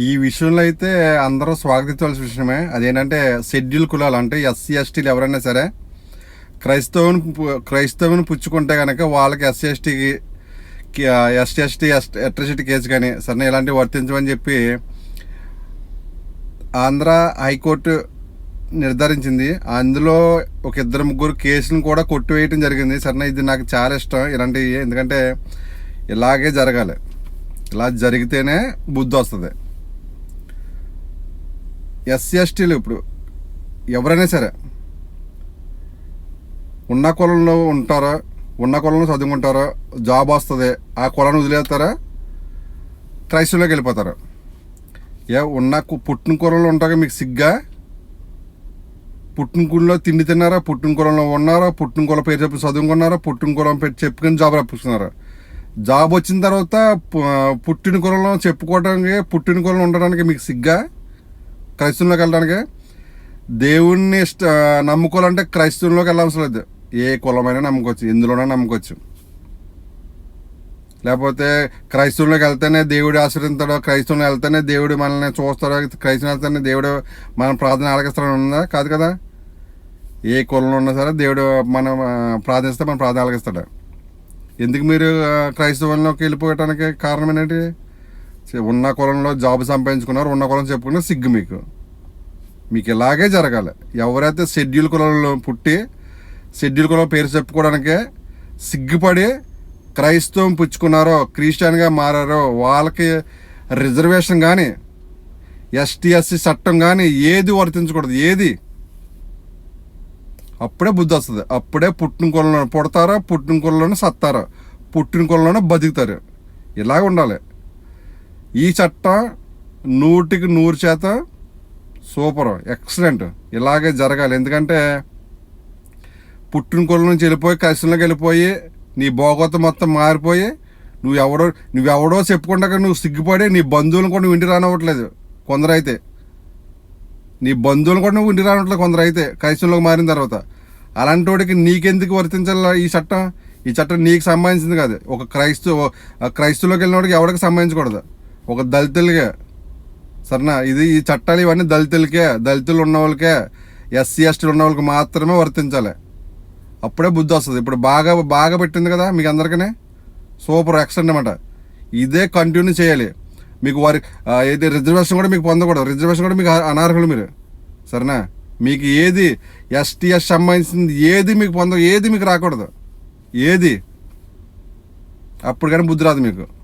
ఈ విషయంలో అయితే అందరూ స్వాగతించవలసిన విషయమే. అదేంటంటే షెడ్యూల్ కులాలు అంటే ఎస్సీ ఎస్టీలు ఎవరైనా సరే క్రైస్తవుని క్రైస్తవుని పుచ్చుకుంటే కనుక వాళ్ళకి ఎస్సీ ఎస్టీకి ఎస్టీ ఎస్టీ ఎలక్ట్రిసిటీ కేసు కానీ సరే ఇలాంటివి వర్తించమని చెప్పి ఆంధ్ర హైకోర్టు నిర్ధారించింది. అందులో ఒక ఇద్దరు ముగ్గురు కేసులను కూడా కొట్టివేయటం జరిగింది. సరే ఇది నాకు చాలా ఇష్టం. ఇలాంటివి ఎందుకంటే ఇలాగే జరగాలి. ఇలా జరిగితేనే బుద్ధి వస్తుంది. ఎస్సీ ఎస్టీలు ఇప్పుడు. ఎవరైనా సరే. ఉన్న కులంలో ఉంటారా? ఉన్న కులంలో చదువుకుంటారా జాబ్ వస్తుంది. ఆ కులాన్ని వదిలేస్తారా? క్రైస్తవులోకి వెళ్ళిపోతారు? ఏ ఉన్న పుట్టిన కులంలో ఉంటాక మీకు సిగ్గా? పుట్టిన కులంలో తిండి తిన్నారా? పుట్టిన కులంలో ఉన్నారా? పుట్టిన కుల పేరు చెప్పి చదువుకున్నారా పుట్టిన కులం పేరు చెప్పుకొని జాబ్ రప్పించుకున్నారా జాబ్ వచ్చిన తర్వాత పుట్టిన కులంలో చెప్పుకోవడానికి పుట్టిన కులంలో ఉండడానికి మీకు సిగ్గా? క్రైస్తవంలోకి వెళ్ళడానికి? దేవుణ్ణి ఇష్ట నమ్ముకోవాలంటే క్రైస్తవంలోకి వెళ్ళవలసిన లేదు. ఏ కులమైనా నమ్ముకోవచ్చు ఎందులోనే నమ్ముకోవచ్చు. లేకపోతే క్రైస్తవులకు వెళ్తేనే దేవుడు ఆశ్రయిస్తాడో క్రైస్తవంలో వెళ్తేనే దేవుడు మనల్ని చూస్తాడో క్రైస్తవులు వెళ్తేనే దేవుడు మన ప్రార్థన ఆలకిస్తాడని ఉందా? కాదు కదా. ఏ కులంలో ఉన్నా సరే దేవుడు మనం ప్రార్థిస్తే మన ప్రార్థన ఆలకిస్తాడు. ఎందుకు మీరు క్రైస్తవంలోకి వెళ్ళిపోవటానికి కారణం ఏంటి? ఉన్న కులంలో జాబ్ సంపాదించుకున్నారు ఉన్న కులం చెప్పుకున్నారు సిగ్గు మీకు. మీకు ఇలాగే జరగాలి. ఎవరైతే షెడ్యూల్ కులంలో పుట్టి షెడ్యూల్ కులం పేరు చెప్పుకోవడానికే సిగ్గుపడి క్రైస్తవం పుచ్చుకున్నారో క్రిస్టియన్గా మారారో వాళ్ళకి రిజర్వేషన్ కానీ ఎస్టీ ఎస్సీ చట్టం కానీ ఏది వర్తించకూడదు ఏది? అప్పుడే బుద్ధి వస్తుంది. అప్పుడే పుట్టిన కులంలో పుడతారో పుట్టిన కులంలోనే సత్తారో పుట్టిన కులంలోనే బతుకుతారు. ఇలాగ ఉండాలి. ఈ చట్టం నూటికి నూరు చేత సూపర్ ఎక్సలెంట్. ఇలాగే జరగాలి. ఎందుకంటే పుట్టిన నుంచి వెళ్ళిపోయి కష్టంలోకి వెళ్ళిపోయి నీ భోగత మొత్తం మారిపోయి నువ్వు ఎవడో నువ్వెవడో చెప్పుకుంటాక నువ్వు సిగ్గుపడి నీ బంధువులను కూడా నువ్వు ఇంటి రానివ్వట్లేదు కొందరైతే. నీ బంధువులు కూడా నువ్వు ఇంటి రానట్లేదు కొందరైతే అయితే మారిన తర్వాత. అలాంటి వాడికి నీకెందుకు వర్తించాల ఈ చట్టం? ఈ చట్టం నీకు సంబంధించింది కాదు. ఒక క్రైస్తవ ఆ క్రైస్తవులోకి వెళ్ళిన వాడికి ఎవరికి సంబంధించకూడదు. ఒక దళితులకే. సరేనా? ఇది ఈ చట్టాలు ఇవన్నీ దళితులకే దళితులు ఉన్న వాళ్ళకే ఎస్సీ ఎస్టీలు ఉన్న వాళ్ళకి మాత్రమే వర్తించాలి. అప్పుడే బుద్ధి వస్తుంది. ఇప్పుడు బాగా బాగా పెట్టింది కదా మీకు అందరికీ సూపర్ ఎక్సలెంట్ అనమాట ఇదే కంటిన్యూ చేయాలి. మీకు వారి ఏది రిజర్వేషన్ కూడా మీకు పొందకూడదు. రిజర్వేషన్ కూడా మీకు అ- అనర్హులు మీరు. సరేనా? మీకు ఏది ఎస్టీఎస్ సంబంధించింది ఏది మీకు పొంద ఏది మీకు రాకూడదు. ఏది? అప్పుడు కానీ బుద్ధి రాదు మీకు.